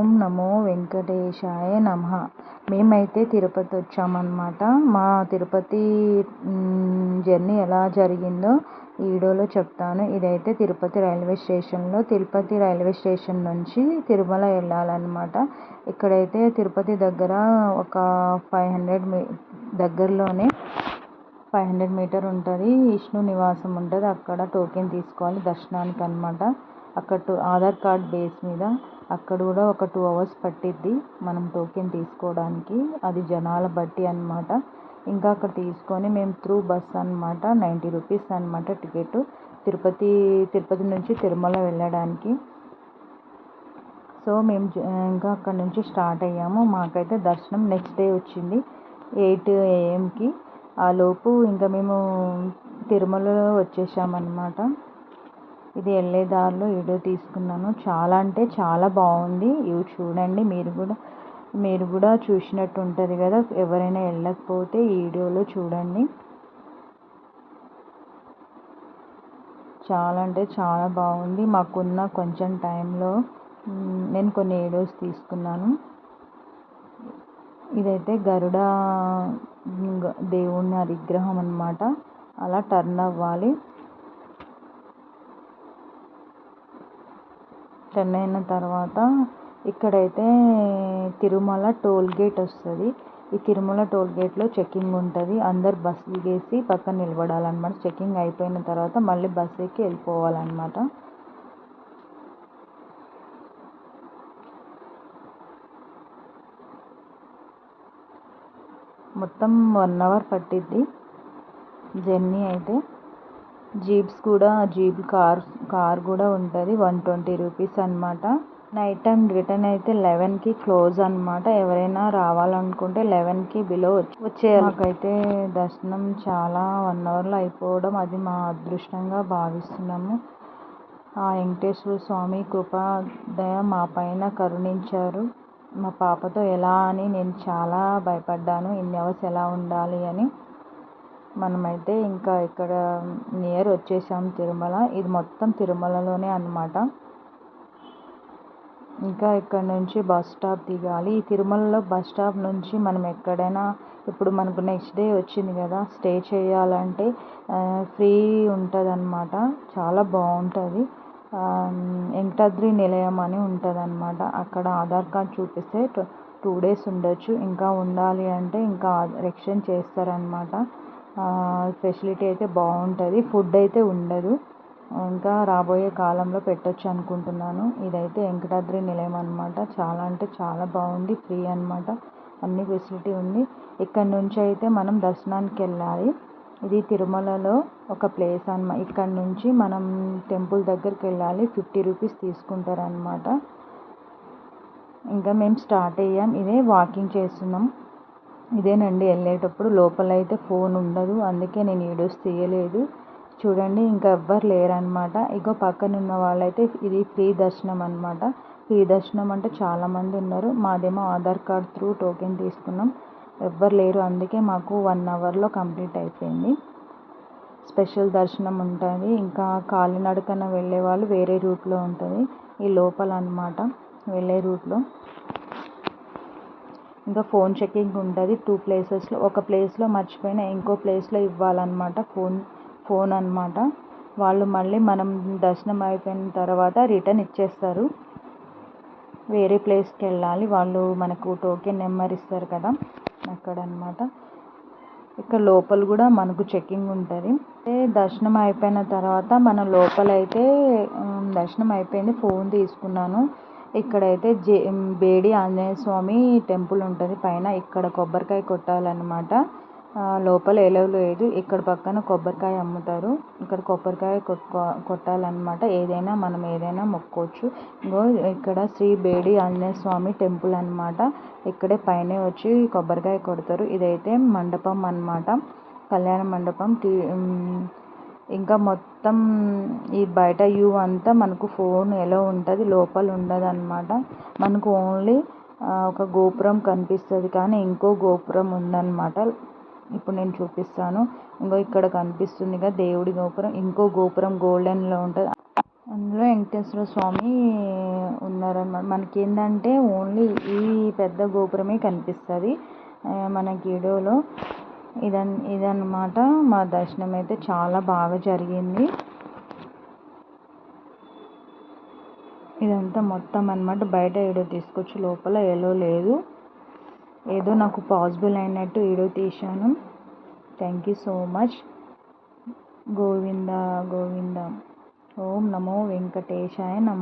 ఓం నమో వెంకటేశాయ నమ. మేమైతే తిరుపతి వచ్చామన్నమాట. మా తిరుపతి జర్నీ ఎలా జరిగిందో ఈ వీడియోలో చెప్తాను. ఇదైతే తిరుపతి రైల్వే స్టేషన్లో తిరుపతి రైల్వే స్టేషన్ నుంచి తిరుమల వెళ్ళాలన్నమాట. ఇక్కడైతే తిరుపతి దగ్గర ఒక ఫైవ్ హండ్రెడ్ మీ దగ్గరలోనే ఫైవ్ హండ్రెడ్ మీటర్ ఉంటుంది. విష్ణు నివాసం ఉంటుంది. అక్కడ టోకెన్ తీసుకోవాలి దర్శనానికి అనమాట అక్కడ ఆధార్ కార్డ్ బేస్ మీద అక్కడ కూడా ఒక టూ అవర్స్ పట్టిద్ది మనం టోకెన్ తీసుకోవడానికి. అది జనాల బట్టి అనమాట ఇంకా అక్కడ తీసుకొని మేము త్రూ బస్ అనమాట నైంటీ రూపీస్ అనమాట టికెట్. తిరుపతి తిరుపతి నుంచి తిరుమల వెళ్ళడానికి. సో మేము ఇంకా అక్కడ నుంచి స్టార్ట్ అయ్యాము. మాకైతే దర్శనం నెక్స్ట్ డే వచ్చింది ఎయిట్ ఏఎంకి. ఆ లోపు ఇంకా మేము తిరుమలలో వచ్చేసామన్నమాట. ఇది వెళ్ళే దారిలో వీడియో తీసుకున్నాను. చాలా అంటే చాలా బాగుంది. ఇవి చూడండి మీరు కూడా మీరు కూడా చూసినట్టు ఉంటుంది కదా. ఎవరైనా వెళ్ళకపోతే ఈ వీడియోలో చూడండి. చాలా అంటే చాలా బాగుంది. మాకున్న కొంచెం టైంలో నేను కొన్ని వీడియోస్ తీసుకున్నాను. ఇదైతే గరుడ దేవుని విగ్రహం అనమాట అలా టర్న్ అవ్వాలి. టర్న్ అయిన తర్వాత ఇక్కడైతే తిరుమల టోల్ గేట్ వస్తుంది. ఈ తిరుమల టోల్ గేట్లో చెక్కింగ్ ఉంటుంది. అందరు బస్ దిగేసి పక్కన నిలబడాలన్నమాట. చెక్కింగ్ అయిపోయిన తర్వాత మళ్ళీ బస్ ఎక్కి వెళ్ళిపోవాలన్నమాట. మొత్తం వన్ అవర్ పట్టిద్ది జర్నీ అయితే. జీప్స్ కూడా జీప్ కార్ కార్ కూడా ఉంటుంది. వన్ ట్వంటీ రూపీస్ అనమాట నైట్ టైం రిటర్న్ అయితే లెవెన్కి క్లోజ్ అనమాట ఎవరైనా రావాలనుకుంటే లెవెన్కి బిలో వచ్చేయాలి. మాకైతే దర్శనం చాలా వన్ అవర్లో అయిపోవడం అది మా అదృష్టంగా భావిస్తున్నాము. ఆ వెంకటేశ్వర స్వామి కృపాదయ మా పైన కరుణించారు. మా పాపతో ఎలా అని నేను చాలా భయపడ్డాను. ఇన్ని అవర్స్ ఎలా ఉండాలి అని. మనమైతే ఇంకా ఇక్కడ నియర్ వచ్చేసాం తిరుమల. ఇది మొత్తం తిరుమలలోనే అనమాట ఇంకా ఇక్కడ నుంచి బస్ స్టాప్ దిగాలి. ఈ తిరుమలలో బస్ స్టాప్ నుంచి మనం ఎక్కడైనా ఇప్పుడు మనకు నెక్స్ట్ డే వచ్చింది కదా స్టే చేయాలంటే ఫ్రీ ఉంటుందన్నమాట. చాలా బాగుంటుంది. వెంకటాద్రి నిలయం అని ఉంటుందన్నమాట. అక్కడ ఆధార్ కార్డ్ చూపిస్తే టూ డేస్ ఉండొచ్చు. ఇంకా ఉండాలి అంటే ఇంకా ఎక్స్టెండ్ చేస్తారనమాట ఫెసిలిటీ అయితే బాగుంటుంది. ఫుడ్ అయితే ఉండదు. ఇంకా రాబోయే కాలంలో పెట్టవచ్చు అనుకుంటున్నాను. ఇదైతే వెంకటాద్రి నిలయం అనమాట చాలా అంటే చాలా బాగుంది. ఫ్రీ అనమాట అన్ని ఫెసిలిటీ ఉంది. ఇక్కడ నుంచి అయితే మనం దర్శనానికి వెళ్ళాలి. ఇది తిరుమలలో ఒక ప్లేస్ అనమాట ఇక్కడ నుంచి మనం టెంపుల్ దగ్గరికి వెళ్ళాలి. ఫిఫ్టీ రూపీస్ తీసుకుంటారు అనమాట ఇంకా మేము స్టార్ట్ అయ్యాం. ఇదే వాకింగ్ చేస్తున్నాం. ఇదేనండి వెళ్ళేటప్పుడు లోపల అయితే ఫోన్ ఉండదు. అందుకే నేను వీడియోస్ తీయలేదు. చూడండి ఇంకా ఎవ్వరు లేరనమాట ఇగో పక్కన ఉన్న వాళ్ళైతే ఇది ఫ్రీ దర్శనం అనమాట ఫ్రీ దర్శనం అంటే చాలామంది ఉన్నారు. మాదేమో ఆధార్ కార్డ్ త్రూ టోకెన్ తీసుకున్నాం. ఎవ్వరు లేరు. అందుకే మాకు వన్ అవర్లో కంప్లీట్ అయిపోయింది. స్పెషల్ దర్శనం ఉంటుంది. ఇంకా కాలినడకన వెళ్ళే వాళ్ళు వేరే రూట్లో ఉంటుంది. ఈ లోపల అనమాట వెళ్ళే రూట్లో. ఇంకా ఫోన్ చెకింగ్ ఉంటుంది. టూ ప్లేసెస్లో ఒక ప్లేస్లో మర్చిపోయిన ఇంకో ప్లేస్లో ఇవ్వాలన్నమాట ఫోన్ ఫోన్ అన్నమాట. వాళ్ళు మళ్ళీ మనం దర్శనం అయిపోయిన తర్వాత రిటర్న్ ఇచ్చేస్తారు. వేరే ప్లేస్కి వెళ్ళాలి. వాళ్ళు మనకు టోకెన్ నెంబర్ ఇస్తారు కదా అక్కడ అనమాట ఇక్కడ లోపల కూడా మనకు చెకింగ్ ఉంటుంది. దర్శనం అయిపోయిన తర్వాత మన లోపలైతే దర్శనం అయిపోయింది. ఫోన్ తీసుకున్నాను. ఇక్కడైతే జే బేడి ఆంజనేయ స్వామి టెంపుల్ ఉంటుంది. పైన ఇక్కడ కొబ్బరికాయ కొట్టాలన్నమాట. లోపల ఎలవ్ లేదు. ఇక్కడ పక్కన కొబ్బరికాయ అమ్ముతారు. ఇక్కడ కొబ్బరికాయ కొట్టుకో కొట్టాలన్నమాట. ఏదైనా మనం ఏదైనా మొక్కోవచ్చు. ఇంకో ఇక్కడ శ్రీ బేడి ఆంజనేయ స్వామి టెంపుల్ అనమాట ఇక్కడే పైనే వచ్చి కొబ్బరికాయ కొడతారు. ఇదైతే మండపం అనమాట కళ్యాణ మండపం ఇంకా మొత్తం ఈ బయట వ్యూ అంతా మనకు ఫోన్ ఎలా ఉంటుంది లోపల ఉండదు అనమాట మనకు ఓన్లీ ఒక గోపురం కనిపిస్తుంది కానీ ఇంకో గోపురం ఉందన్నమాట. ఇప్పుడు నేను చూపిస్తాను. ఇంకో ఇక్కడ కనిపిస్తుంది కదా దేవుడి గోపురం. ఇంకో గోపురం గోల్డెన్లో ఉంటుంది. అందులో వెంకటేశ్వర స్వామి ఉన్నారన్నమాట. మనకి ఏంటంటే ఓన్లీ ఈ పెద్ద గోపురమే కనిపిస్తుంది మనకి వీడియోలో. ఇదన్ ఇదన్నమాట. మా దర్శనం అయితే చాలా బాగా జరిగింది. ఇదంతా మొత్తం అనమాట బయట వీడియో తీసుకొచ్చి లోపల ఏలో లేదు. ఏదో నాకు పాసిబుల్ అయినట్టు వీడియో తీశాను. Thank you so much. Govinda Govinda. ఓం నమో వెంకటేశాయ నమ.